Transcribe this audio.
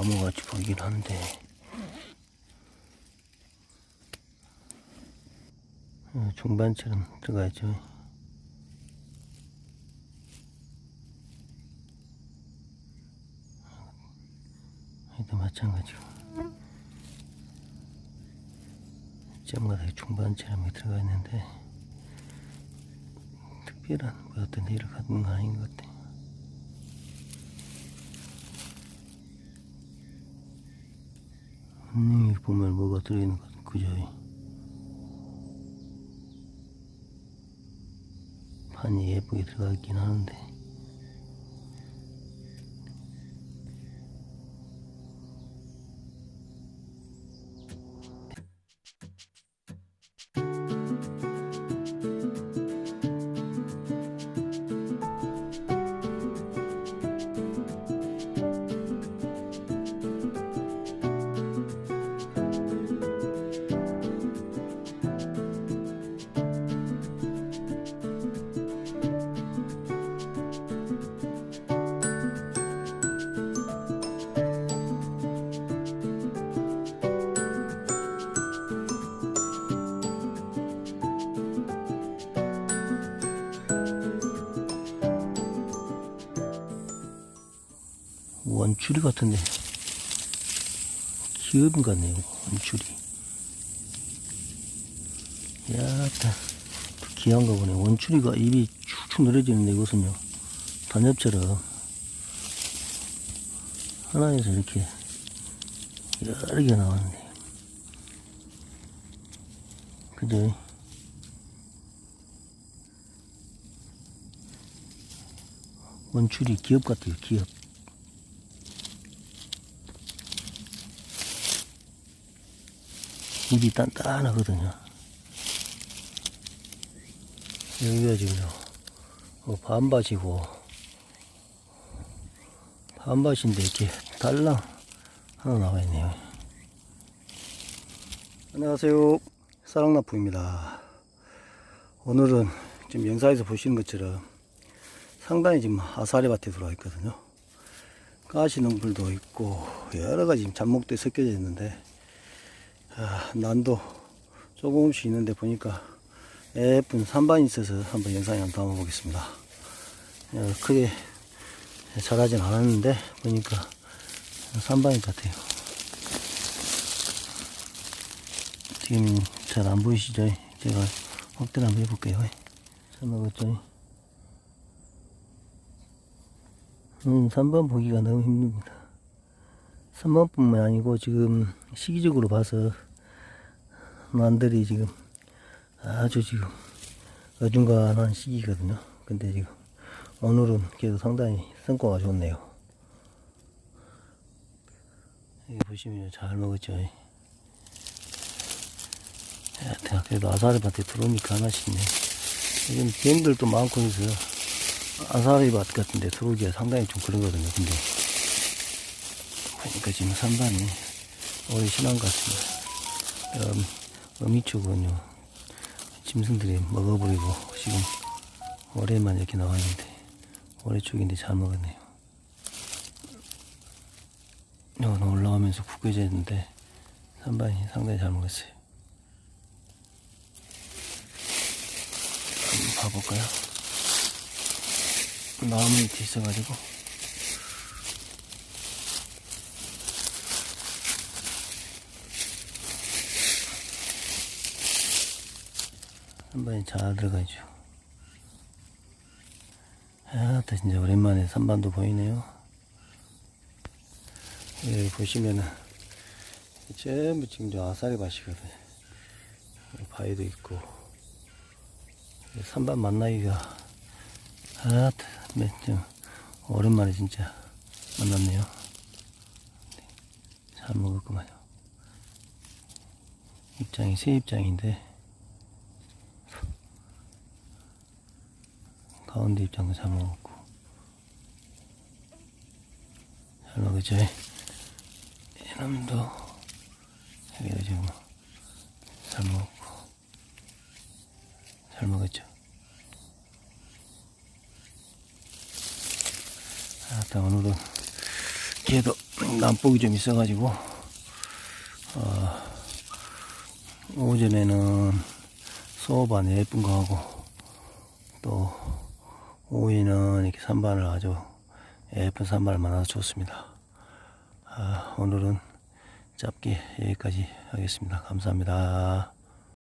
나무같이 보이긴 한데. 어, 중반처럼 들어가야죠. 얘도 마찬가지고. 점마다 중반처럼 들어가 있는데 특별한 뭐 어떤 일을 갖는 건 아닌 것 같아 이거 보면 뭐가 들어있는 것 같아, 그죠? 판이 예쁘게 들어가 있긴 하는데. 원추리 같은데. 기업인 같네요, 원추리. 야따. 귀한가 보네. 원추리가 입이 축축 늘어지는데 이것은요. 단엽처럼. 하나에서 이렇게 여러 개 나왔네. 그죠? 원추리 기업 같아요, 기업. 입이 단단하거든요. 여기가 지금 어, 반밭이고 반밭인데 이렇게 달랑 하나 나와 있네요. 안녕하세요. 사랑나프입니다. 오늘은 지금 영상에서 보시는 것처럼 상당히 지금 아사리 밭에 들어와 있거든요. 가시 농불도 있고 여러 가지 잡목들이 섞여져 있는데 아, 난도 조금씩 있는데 보니까 예쁜 산반이 있어서 한번 영상에 한번 담아보겠습니다. 어, 크게 잘하진 않았는데 보니까 산반인 것 같아요. 지금 잘 안 보이시죠? 제가 확대를 한번 해볼게요. 잘 먹었죠? 음, 3번 보기가 너무 힘듭니다. 3번뿐만 아니고 지금 시기적으로 봐서 난들이 지금 아주 지금 어중간한 시기거든요. 근데 지금 오늘은 그래도 상당히 성과가 좋네요. 여기 보시면 잘 먹었죠. 야, 그래도 아사리밭에 들어오니까 하나씩 네 지금 뱀들도 많고 해서 아사리밭 같은데 들어오기가 상당히 좀 그러거든요. 근데 보니까 지금 산반이 오래 심한 것 같습니다. 음, 어미 쪽은요, 짐승들이 먹어버리고 지금 올해만 이렇게 나와 있는데 올해 쪽인데 잘 먹었네요. 여기 올라가면서 구겨져 있는데 산반이 상당히 잘 먹었어요. 한번 봐볼까요? 나무 밑에 있어가지고 한 번에 잘 들어가죠. 아, 또 진짜 오랜만에 산반도 보이네요. 여기 보시면은 전부 지금 저 아사리 밭이거든요. 여기 바위도 있고 산반 만나기가 아, 좀 오랜만에 진짜 만났네요. 잘 먹었구만요. 입장이 새 입장인데 가운데 입장도 잘 먹었고. 잘 먹었죠 이놈도 여기도 지금 잘 먹었고 잘 먹었죠 아따 오늘은 걔도 난복이 좀 있어가지고 어, 오전에는 소반 예쁜 거 하고 또 오이는 이렇게 산반을 아주 예쁜 산반을 만나서 좋습니다. 아, 오늘은 짧게 여기까지 하겠습니다. 감사합니다.